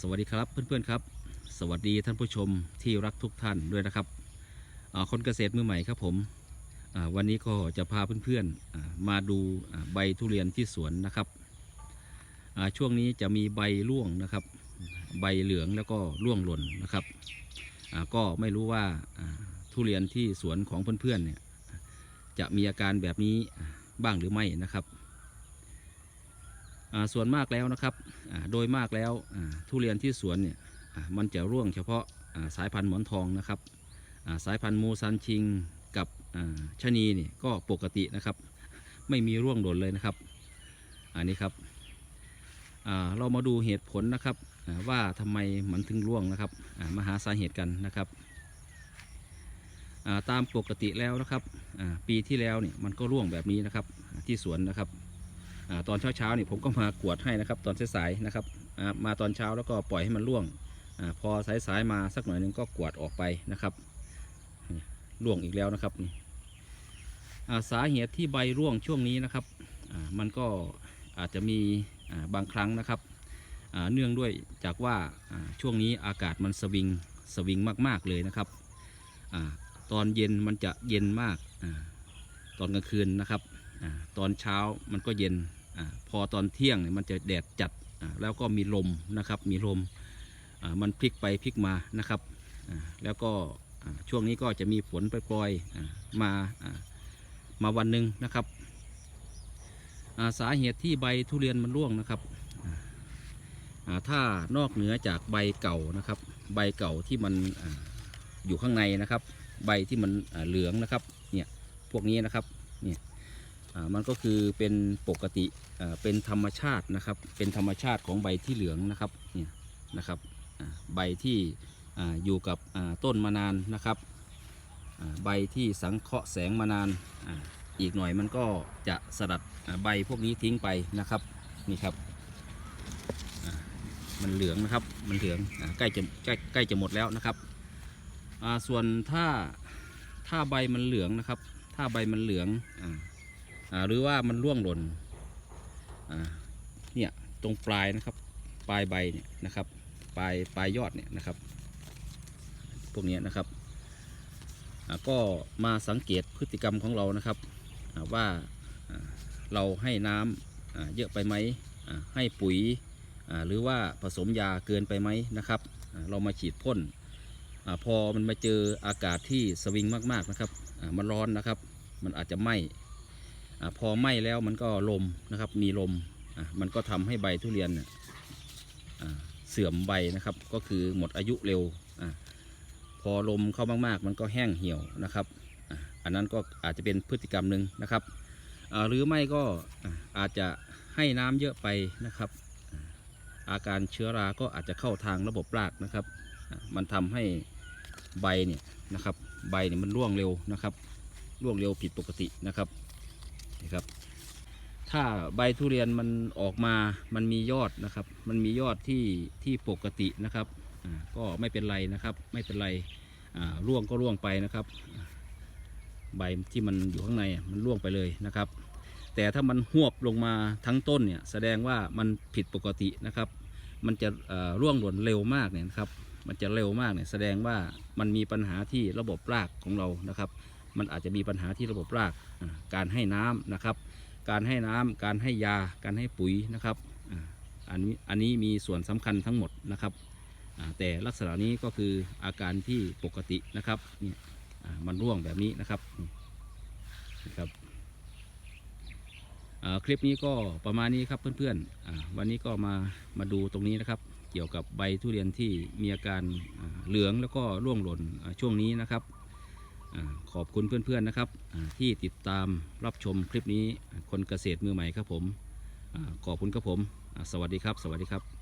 สวัสดีครับเพื่อนๆครับ สวัสดีท่านผู้ชมที่รักทุกท่านด้วยนะครับคนเกษตรมือใหม่ครับผมวันนี้ก็จะพาเพื่อนๆมาดูใบทุเรียนที่สวนนะครับช่วงนี้จะมีใบร่วงนะครับ ใบเหลืองแล้วก็ร่วงหล่นนะครับก็ไม่รู้ว่าทุเรียนที่สวนของเพื่อนๆเนี่ยจะมีอาการแบบนี้บ้างหรือไม่นะครับ ส่วนมากแล้วนะครับโดยมากแล้วทุเรียนที่สวนเนี่ยมันจะร่วงเฉพาะสายพันธุ์หมอนทองนะครับสายพันธุ์มูซันชิงกับชะนีนี่ก็ปกตินะครับ ไม่มีร่วงหล่นเลยนะครับ อันนี้ครับเรามาดูเหตุผลนะครับอ่าว่าทำไมมันถึงร่วงนะครับมาหาสาเหตุกันนะครับตามปกติแล้วนะครับปีที่แล้วเนี่ยมันก็ร่วงแบบนี้นะครับที่สวนนะครับ ตอนเช้าๆนี่ผมก็มากวดให้นะครับ ตอนสายๆนะครับมาตอนเช้าแล้วก็ปล่อยให้มันร่วงอพอสายๆมาสักหน่อยหนึงก็กวดออกไปนะครับร่วงอีกแล้วนะครับนี่อ่าสาเหตุที่ใบร่วงช่วงนี้นะครับมันก็อาจจะมีบางครั้งนะครับเนื่องด้วยจากว่าช่วงนี้อากาศมันสวิงสวิงมากๆเลยนะครับอตอนเย็นมันจะเย็นมากอตอนกลางคืนนะครับอตอนเช้ามันก็เย็น พอตอนเที่ยงเนี่ยมันจะแดดจัดแล้วก็มีลมนะครับมีลมมันพลิกไปพลิกมานะครับแล้วก็ช่วงนี้ก็จะมีฝนปล่อยๆมามาวันหนึ่งนะครับสาเหตุที่ใบทุเรียนมันร่วงนะครับถ้านอกเหนือจากใบเก่านะครับ ใบเก่าที่มันอยู่ข้างในนะครับ ใบที่มันเหลืองนะครับเนี่ยพวกนี้นะครับเนี่ย มันก็คือเป็นปกติเป็นธรรมชาตินะครับ เป็นธรรมชาติของใบที่เหลืองนะครับเนี่ยนะครับใบที่อยู่กับต้นมานานนะครับใบที่สังเคราะห์แสงมานานอีกหน่อยมันก็จะสลัดใบพวกนี้ทิ้งไปนะครับนี่ครับมันเหลืองนะครับมันเหลืองใกล้จะใกล้ใกล้จะหมดแล้วนะครับส่วนถ้าถ้าใบมันเหลืองนะครับ ถ้าใบมันเหลืองอ หรือว่ามันร่วงหล่นเนี่ยตรงปลายนะครับ ปลายใบเนี่ยนะครับ ปลายปลายยอดเนี่ยนะครับ พวกนี้นะครับก็มาสังเกตพฤติกรรมของเรานะครับว่าเราให้น้ำเยอะไปไหมให้ปุ๋ยหรือว่าผสมยาเกินไปไหมนะครับ เรามาฉีดพ่นอพอมันมาเจออากาศที่สวิงมากๆนะครับมันร้อนนะครับ มันอาจจะไหม้ อพอไหม้แล้วมันก็ลมนะครับ มีลมมันก็ทำให้ใบทุเรียนเสื่อมใบนะครับ ก็คือหมดอายุเร็วอพอลมเข้ามากๆ มันก็แห้งเหี่ยวนะครับอันนั้นก็อาจจะเป็นพฤติกรรมหนึ่งนะครับหรือไม่ก็อาจจะให้น้ำเยอะไปนะครับ อาการเชื้อราก็อาจจะเข้าทางระบบรากนะครับ มันทำให้ใบเนี่ยนะครับ ใบเนี่ยมันร่วงเร็วนะครับ ร่วงเร็วผิดปกตินะครับ นะครับ ถ้าใบทุเรียนมันออกมามันมียอดนะครับ มันมียอดที่ที่ปกตินะครับก็ไม่เป็นไรนะครับ ไม่เป็นไรร่วงก็ร่วงไปนะครับ ใบที่มันอยู่ข้างในมันร่วงไปเลยนะครับ แต่ถ้ามันหวบลงมาทั้งต้นเนี่ยแสดงว่ามันผิดปกตินะครับ มันจะร่วงหล่นเร็วมากเนี่ยนะครับ มันจะเร็วมากเนี่ยแสดงว่ามันมีปัญหาที่ระบบรากของเรานะครับ มันอาจจะมีปัญหาที่ระบบรากการให้น้ำนะครับ การให้น้ำการให้ยา การให้ปุ๋ยนะครับอันนี้อันนี้มีส่วนสำคัญทั้งหมดนะครับแต่ลักษณะนี้ก็คืออาการที่ปกตินะครับเนี่ยมันร่วงแบบนี้นะครับนะครับคลิปนี้ก็ประมาณนี้ครับเพื่อนๆวันนี้ก็มามาดูตรงนี้นะครับ เกี่ยวกับใบทุเรียนที่มีอาการเหลืองแล้วก็ร่วงหล่นช่วงนี้นะครับ ขอบคุณเพื่อนๆนะครับที่ติดตามรับชมคลิปนี้คนเกษตรมือใหม่ครับผมขอบคุณครับผม สวัสดีครับ สวัสดีครับ